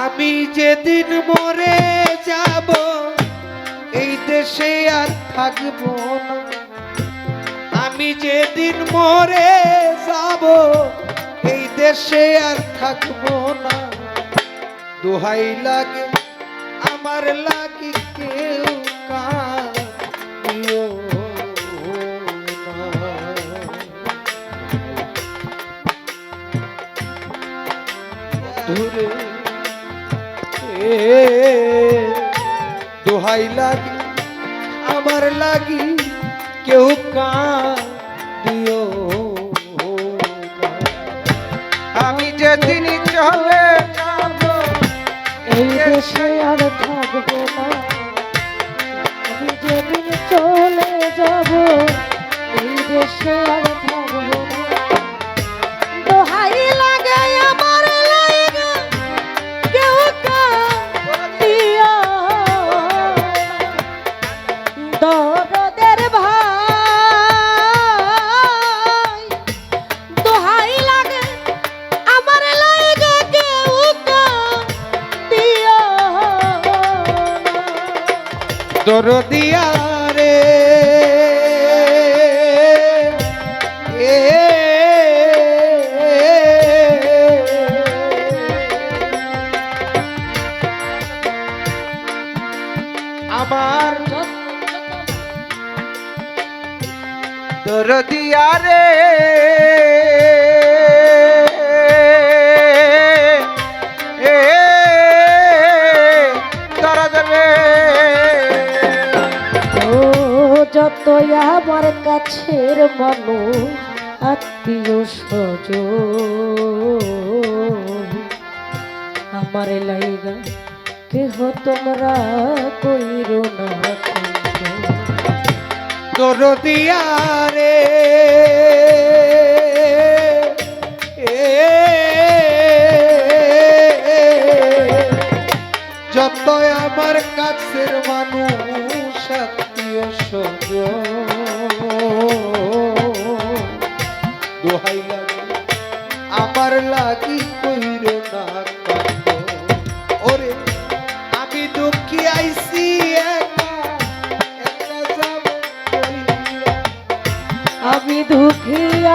আমি যেদিন মরে যাব, এই দেশে আর থাকব না। আমি যেদিন মরে যাব, এই দেশে আর থাকব না। দোহাই লাগে, আমার লাগি কেউ কাঁদিও ধরে দোহাই লাগি, আমার লাগি, কেউ কাঁদিও। আমি যেদিন চলে যাব, এই দেশে আর থাকব না। আমি যেদিন চলে যাব, এই দেশে আর থাকব না। দরদিয়া রে। এ আমার দরদিয়া রে। যত আমার কাছের মানুষ, আত্মীয় সজ আমার লাইগা কেহ তোমরা কইরো না কইরো। দরদিয়া রে যত আমার কাছের মানুষ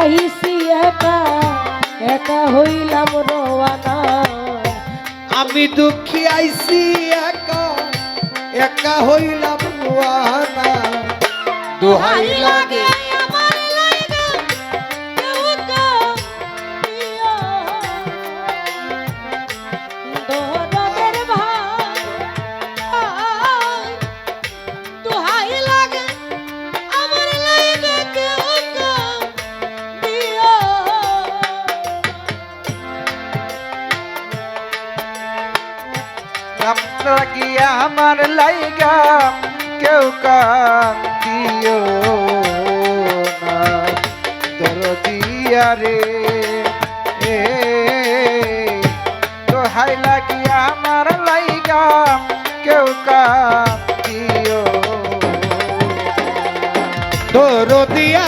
আইছি একা একা হইলাম রওয়ানা। আমি দুঃখী আইসি একা একা হইলাম রোয়ানা দোহাই লাগে কি আমার লাইগা, কেউ কান্দিও না। দরদিয়া রে এ, দোহাই লাগি আমার লাইগা, কেউ কান্দিও দরদিয়া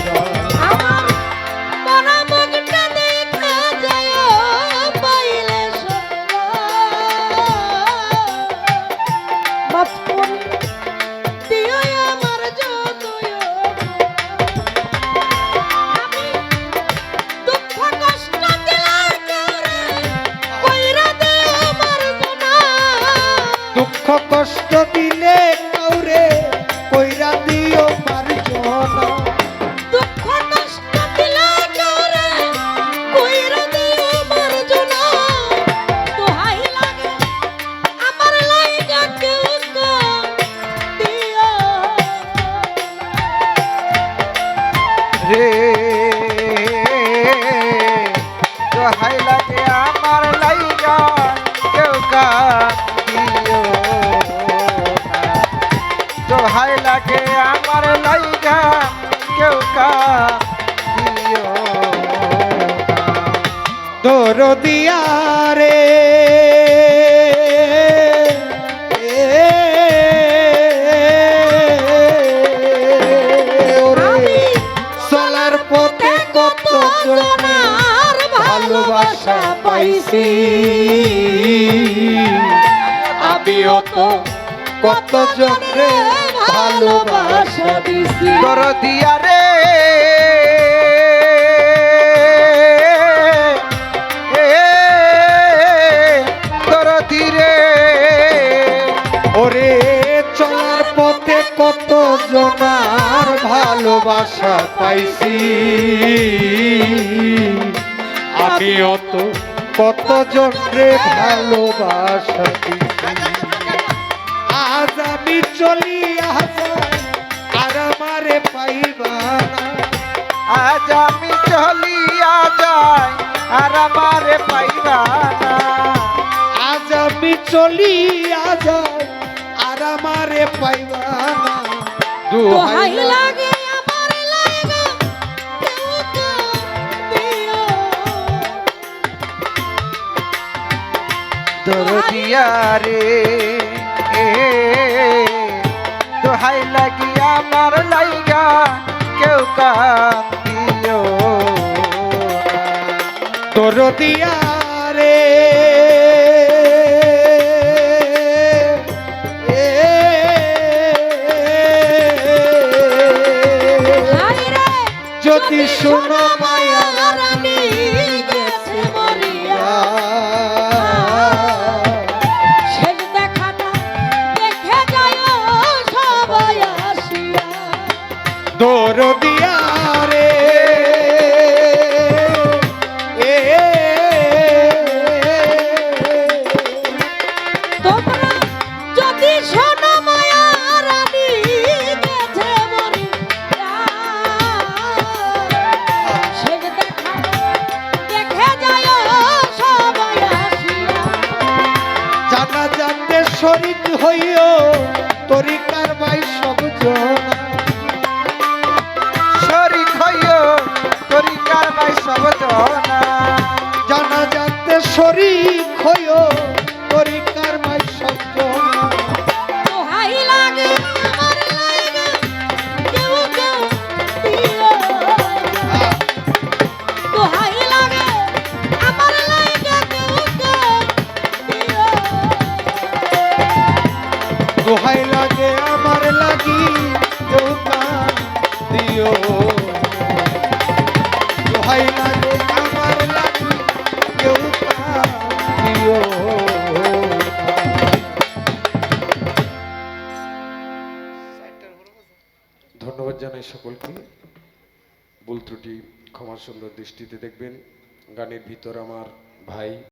দোহাই লাগে আমার লাইগা কেউ কাঁদিও দোহাই লাগে আমার লাইগা কেউ কাঁদিও দরদিয়া রে ভালোবাসা পাইছি। আমিও তো কত জনরে ভালোবাসা দিছি। দরদি রে ওরে, চলার পথে কত জনার ভালোবাসা পাইছি। আমিও তো কত জনরে ভালোবাসা আজ আমি চলি আর আমারে পাইবা আজ আমি চলিয়া যাই আর আমারে পাইবা আজ আমি চলি আজ আর আমারে পাইবা দুহাই লাগে দরদিয়া রে। এ দোহাই লাগি আমার লাইগা কেউ কান্দিও তোর দিয়া রে। যদি শোনো মায়া দিয়া রে এ, তোমরা যদি শোনো মায়া রানী গেছে মরিয়া শেষ দেখাটা দেখে যায় সবাই জানা জানতে শরীর হইও তরিকার ভাই সব জনা সকলকে ভুল ত্রুটি ক্ষমার সুন্দর দৃষ্টিতে দেখবেন। গানের ভিতর আমার ভাই